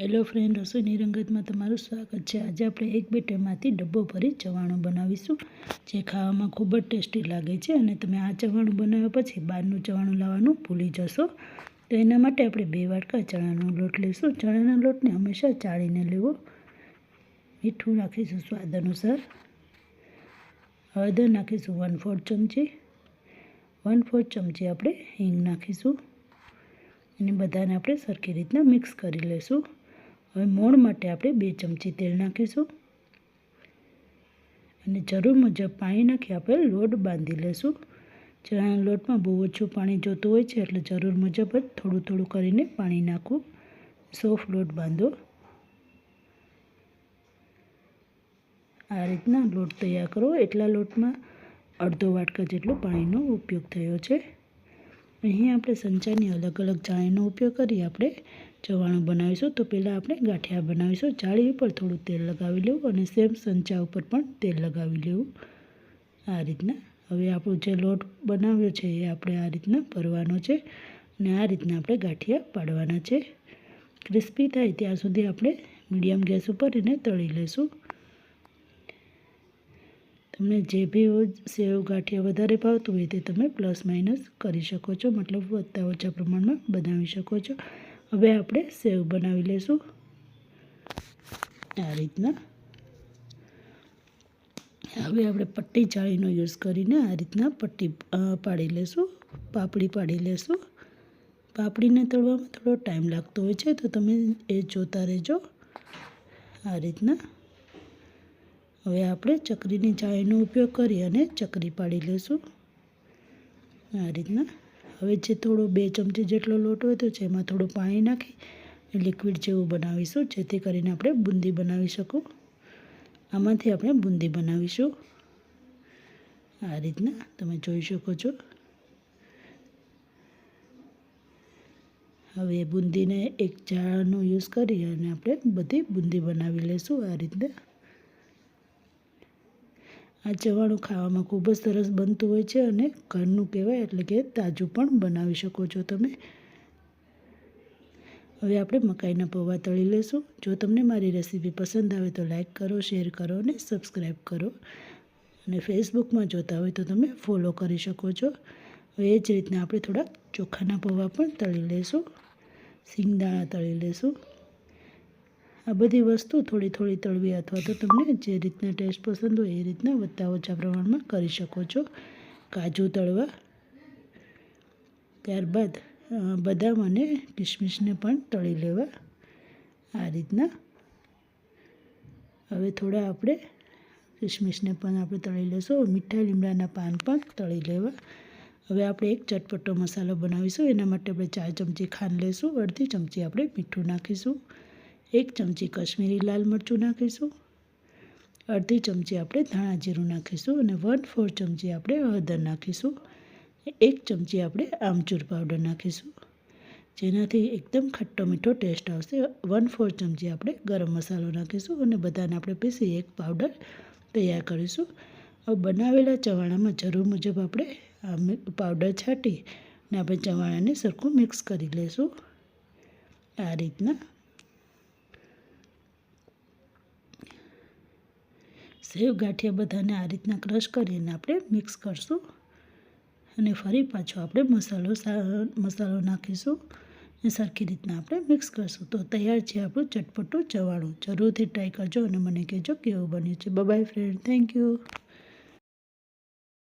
Hello friend રસોઈની રંગતમાં તમારું સ્વાગત છે. આજે આપણે એક બેટરમાંથી ડબ્બો ભરી ચવાણું બનાવીશું, જે ખાવામાં ખૂબ જ ટેસ્ટી લાગે છે અને તમે આ ચવાણું બનાવ્યા પછી બહારનું ચવાણું લાવવાનું ભૂલી જશો. તો એના માટે આપણે બે વાટકા ચણાનો લોટ લઈશું. ચણાના લોટને હંમેશા ચાળીને લેવો. મીઠું નાખીશું સ્વાદ અનુસાર. હળદર નાખીશું વન ફોર્થ ચમચી. વન ફોર્થ ચમચી આપણે હિંગ નાખીશું. અને બધાને આપણે સરખી રીતના મિક્સ કરી લઈશું. હવે મોણ માટે આપણે બે ચમચી તેલ નાખીશું. અને જરૂર મુજબ પાણી નાખી આપણે લોટ બાંધી લઈશું ચણાના લોટમાં બહુ ઓછું પાણી જોતું હોય છે એટલે જરૂર મુજબ જ થોડું થોડું કરીને પાણી નાખવું. સોફ્ટ લોટ બાંધો. આ રીતના લોટ તૈયાર કરો. એટલા લોટમાં અડધો વાટકા જેટલો પાણીનો ઉપયોગ થયો છે. અહીં આપણે સંચારની અલગ અલગ જાળીનો ઉપયોગ કરી આપણે ચવાણું બનાવીશું તો પહેલાં આપણે ગાંઠિયા બનાવીશું. જાળી ઉપર થોડું તેલ લગાવી લેવું અને સેમ સંચા ઉપર પણ તેલ લગાવી લેવું. આ રીતના. હવે આપણો જે લોટ બનાવ્યો છે એ આપણે આ રીતના ભરવાનો છે અને આ રીતના આપણે ગાંઠિયા પાડવાના છે. ક્રિસ્પી થાય ત્યાં સુધી આપણે મીડિયમ ગેસ ઉપર એને તળી લઈશું તમને જે બી સેવ ગાંઠિયા વધારે ભાવતું હોય તે તમે પ્લસ માઇનસ કરી શકો છો. મતલબ વધતા ઓછા પ્રમાણમાં બનાવી શકો છો. હવે આપણે સેવ બનાવી લઈશું આ રીતના. હવે આપણે પટ્ટી ચાળીનો યુઝ કરીને આ રીતના પટ્ટી પાડી લઈશું પાપડી પાડી લઈશું પાપડીને તળવામાં થોડો ટાઈમ લાગતો હોય છે, તો તમે એ જોતા રહેજો. આ રીતના. હવે આપણે ચકરીની ચાળીનો ઉપયોગ કરી અને ચકરી પાડી લઈશું આ રીતના. હવે જે થોડો બે ચમચી જેટલો લોટ તો છે એમાં થોડું પાણી નાખી લિક્વિડ જેવું બનાવીશું, જેથી કરીને આપણે બુંદી બનાવી શકું. આમાંથી આપણે બુંદી બનાવીશું. આ રીતના તમે જોઈ શકો છો. હવે બુંદીને એક જાળનો યુઝ કરી અને આપણે બધી બુંદી બનાવી લઈશું આ રીતના. આ ચવાણું ખાવામાં ખૂબ જ સરસ બનતું હોય છે અને ઘરનું કહેવાય એટલે કે તાજું પણ બનાવી શકો છો તમે. હવે આપણે મકાઈના પૌવા તળી લઈશું. જો તમને મારી રેસીપી પસંદ આવે તો લાઈક કરો, શેર કરો અને સબસ્ક્રાઈબ કરો. અને ફેસબુકમાં જોતા હોય તો તમે ફોલો કરી શકો છો. હવે એ જ રીતના આપણે થોડાક ચોખાના પૌવા પણ તળી લઈશું. સિંગદાણા તળી લઈશું. આ બધી વસ્તુ થોડી થોડી તળવી અથવા તો તમને જે રીતના ટેસ્ટ પસંદ હોય એ રીતના વધતા ઓછા પ્રમાણમાં કરી શકો છો. કાજુ તળવા, ત્યારબાદ બદામ અને કિશમિશને પણ તળી લેવા. આ રીતના. હવે થોડા આપણે કિશમિશને પણ આપણે તળી લઈશું મીઠા લીમડાના પાન પણ તળી લેવા. હવે આપણે એક ચટપટો મસાલો બનાવીશું. એના માટે આપણે ચાર ચમચી ખાંડ લઈશું અડધી ચમચી આપણે મીઠું નાખીશું. એક ચમચી કશ્મીરી લાલ મરચું નાખીશું. અડધી ચમચી આપણે ધાણા જીરું નાખીશું અને વન ફોર ચમચી આપણે હળદર નાખીશું. એક ચમચી આપણે આમચૂર પાવડર નાખીશું. જેનાથી એકદમ ખટ્ટો મીઠો ટેસ્ટ આવશે. વન ફોર ચમચી આપણે ગરમ મસાલો નાખીશું અને બધાને આપણે પીસી એક પાવડર તૈયાર કરીશું. હવે બનાવેલા ચવાણામાં જરૂર મુજબ આપણે આ પાવડર છાંટી અને આપણે ચવાણાને સરખું મિક્સ કરી લઈશું આ રીતના સેવ ગાંઠિયા બધાને આ રીતના ક્રશ કરીને આપણે મિક્સ કરશું. અને ફરી પાછો આપણે મસાલો મસાલો નાખીશું અને સરખી રીતના આપણે મિક્સ કરશું. તો તૈયાર છે આપણું ચટપટું ચવાણું. જરૂરથી ટ્રાય કરજો અને મને કહેજો કેવું બન્યું છે. By friend thank you